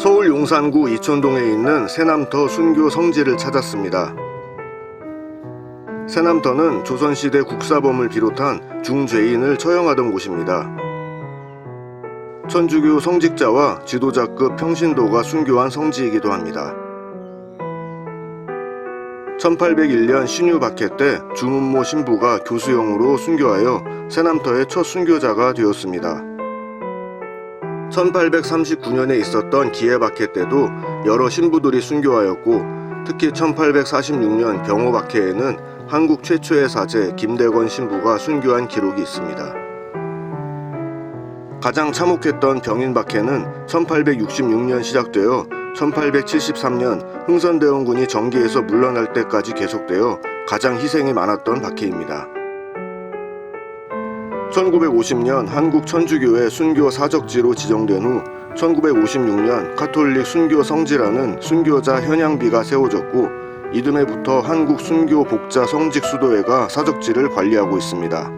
서울 용산구 이촌동에 있는 새남터 순교 성지를 찾았습니다. 새남터는 조선시대 국사범을 비롯한 중죄인을 처형하던 곳입니다. 천주교 성직자와 지도자급 평신도가 순교한 성지이기도 합니다. 1801년 신유 박해 때 주문모 신부가 교수형으로 순교하여 새남터의 첫 순교자가 되었습니다. 1839년에 있었던 기해박해 때도 여러 신부들이 순교하였고 특히 1846년 병호박해에는 한국 최초의 사제 김대건 신부가 순교한 기록이 있습니다. 가장 참혹했던 병인박해는 1866년 시작되어 1873년 흥선대원군이 전기에서 물러날 때까지 계속되어 가장 희생이 많았던 박해입니다. 1950년 한국 천주교의 순교 사적지로 지정된 후 1956년 카톨릭 순교 성지라는 순교자 현양비가 세워졌고 이듬해부터 한국 순교 복자 성직 수도회가 사적지를 관리하고 있습니다.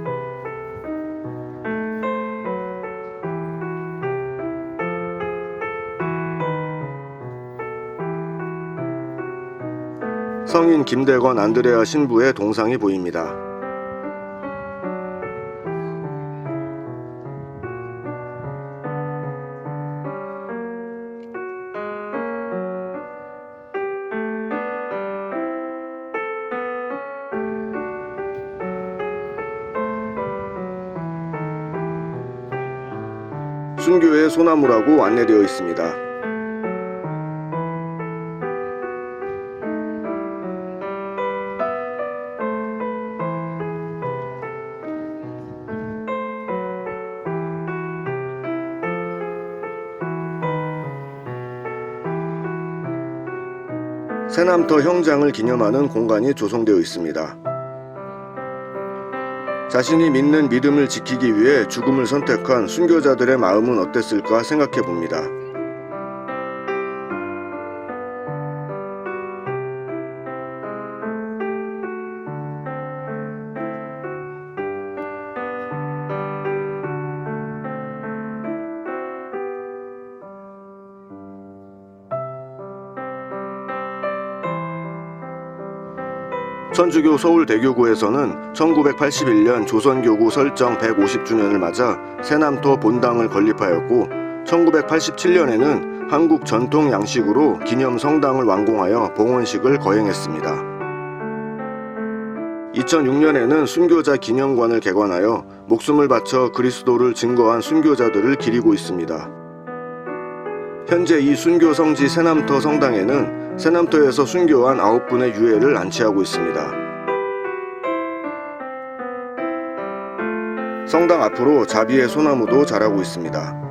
성인 김대건 안드레아 신부의 동상이 보입니다. 순교의 소나무라고 안내되어 있습니다. 새남터 형장을 기념하는 공간이 조성되어 있습니다. 자신이 믿는 믿음을 지키기 위해 죽음을 선택한 순교자들의 마음은 어땠을까 생각해 봅니다. 천주교 서울대교구에서는 1981년 조선교구 설정 150주년을 맞아 새남토 본당을 건립하였고 1987년에는 한국 전통 양식으로 기념 성당을 완공하여 봉헌식을 거행했습니다. 2006년에는 순교자 기념관을 개관하여 목숨을 바쳐 그리스도를 증거한 순교자들을 기리고 있습니다. 현재 이 순교 성지 새남터 성당에는 새남터에서 순교한 9분의 유해를 안치하고 있습니다. 성당 앞으로 자비의 소나무도 자라고 있습니다.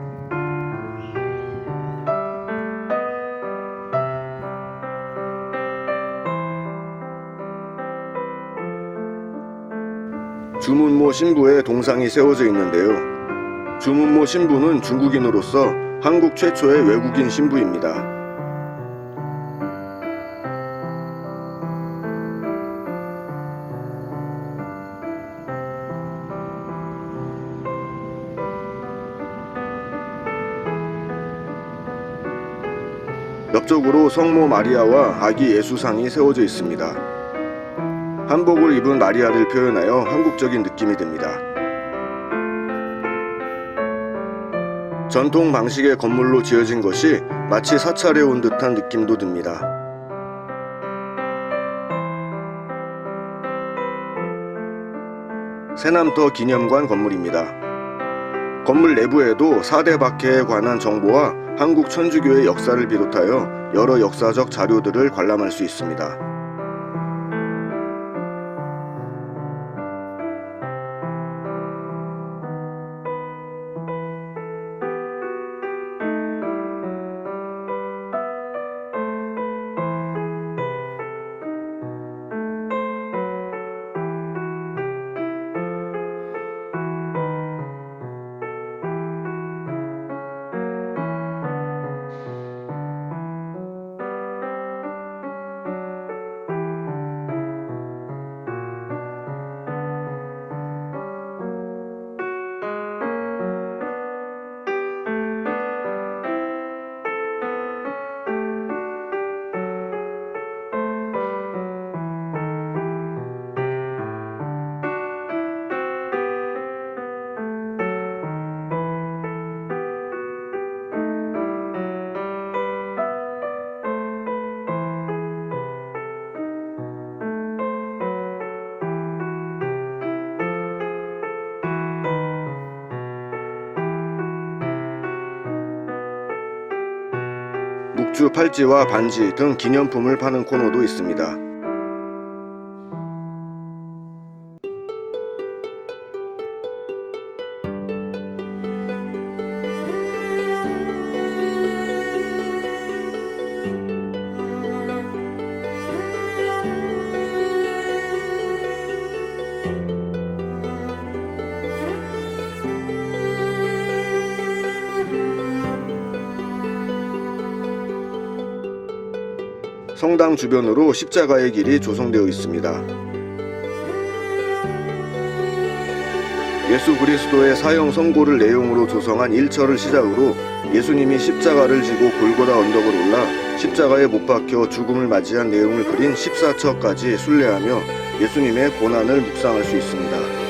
주문모 신부의 동상이 세워져 있는데요. 주문모 신부는 중국인으로서 한국 최초의 외국인 신부입니다. 옆쪽으로 성모 마리아와 아기 예수상이 세워져 있습니다. 한복을 입은 마리아를 표현하여 한국적인 느낌이 듭니다. 전통 방식의 건물로 지어진 것이 마치 사찰에 온 듯한 느낌도 듭니다. 새남터 기념관 건물입니다. 건물 내부에도 4대 박해에 관한 정보와 한국 천주교의 역사를 비롯하여 여러 역사적 자료들을 관람할 수 있습니다. 맥주 팔찌와 반지 등 기념품을 파는 코너도 있습니다. 성당 주변으로 십자가의 길이 조성되어 있습니다. 예수 그리스도의 사형 선고를 내용으로 조성한 일처를 시작으로 예수님이 십자가를 지고 골고다 언덕을 올라 십자가에 못 박혀 죽음을 맞이한 내용을 그린 14처까지 순례하며 예수님의 고난을 묵상할 수 있습니다.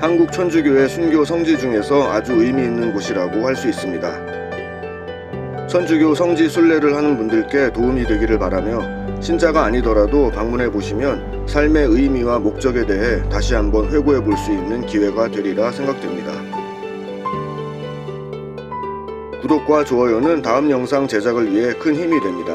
한국 천주교의 순교 성지 중에서 아주 의미 있는 곳이라고 할 수 있습니다. 천주교 성지 순례를 하는 분들께 도움이 되기를 바라며 신자가 아니더라도 방문해 보시면 삶의 의미와 목적에 대해 다시 한번 회고해 볼 수 있는 기회가 되리라 생각됩니다. 구독과 좋아요는 다음 영상 제작을 위해 큰 힘이 됩니다.